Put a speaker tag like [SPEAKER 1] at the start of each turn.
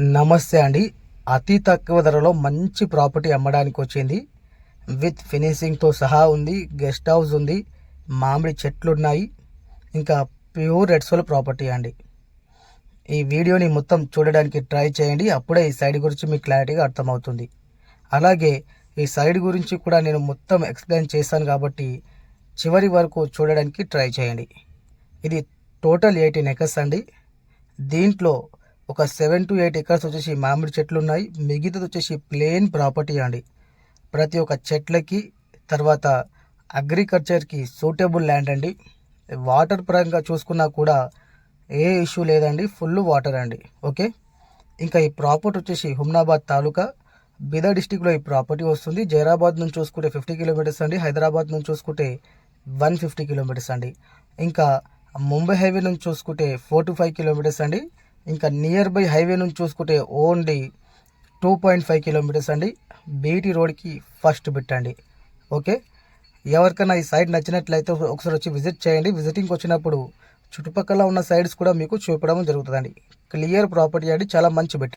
[SPEAKER 1] నమస్తే అండి. అతి తక్కువ ధరలో మంచి ప్రాపర్టీ అమ్మడానికి వచ్చింది. విత్ ఫినిషింగ్తో సహా ఉంది గెస్ట్ హౌస్ ఉంది మామిడి చెట్లు ఉన్నాయి. ఇంకా ప్యూర్ రెడ్ సోల్ ప్రాపర్టీ అండి. ఈ వీడియోని మొత్తం చూడడానికి ట్రై చేయండి. అప్పుడే ఈ సైడ్ గురించి మీకు క్లారిటీగా అర్థమవుతుంది. అలాగే ఈ సైడ్ గురించి కూడా నేను మొత్తం ఎక్స్ప్లెయిన్ చేశాను కాబట్టి చివరి వరకు చూడడానికి ట్రై చేయండి. ఇది టోటల్ ఎయిటీన్ ఎకర్స్ అండి. దీంట్లో ఒక సెవెన్ టు ఎయిట్ ఎకర్స్ వచ్చేసి మామిడి చెట్లు ఉన్నాయి మిగతాది వచ్చేసి ప్లేన్ ప్రాపర్టీ అండి. ప్రతి ఒక్క చెట్లకి తర్వాత అగ్రికల్చర్కి సూటబుల్ ల్యాండ్ అండి. వాటర్ పరంగా చూసుకున్నా కూడా ఏ ఇష్యూ లేదండి. ఫుల్ వాటర్ అండి. ఓకే? ఇంకా ఈ ప్రాపర్టీ వచ్చేసి హుమ్నాబాద్ తాలూకా బీదర్ డిస్టిక్లో ఈ ప్రాపర్టీ వస్తుంది. జైరాబాద్ నుంచి చూసుకుంటే ఫిఫ్టీ కిలోమీటర్స్ అండి. హైదరాబాద్ నుంచి చూసుకుంటే వన్ ఫిఫ్టీ కిలోమీటర్స్ అండి. ఇంకా ముంబై హైవే నుంచి చూసుకుంటే ఫోర్ టు ఫైవ్ కిలోమీటర్స్ అండి. ఇంకా నియర్ బై హైవే నుంచి చూసుకుంటే only two point five kilometres అండి. బీటీ రోడ్కి ఫస్ట్ పెట్టండి ఓకే ఎవరికైనా ఈ సైడ్ నచ్చినట్లయితే ఒకసారి వచ్చి విజిట్ చేయండి. విజిటింగ్కి వచ్చినప్పుడు చుట్టుపక్కల ఉన్న సైడ్స్ కూడా మీకు చూపడం జరుగుతుందండి. క్లియర్ ప్రాపర్టీ అండి. చాలా మంచి బిట్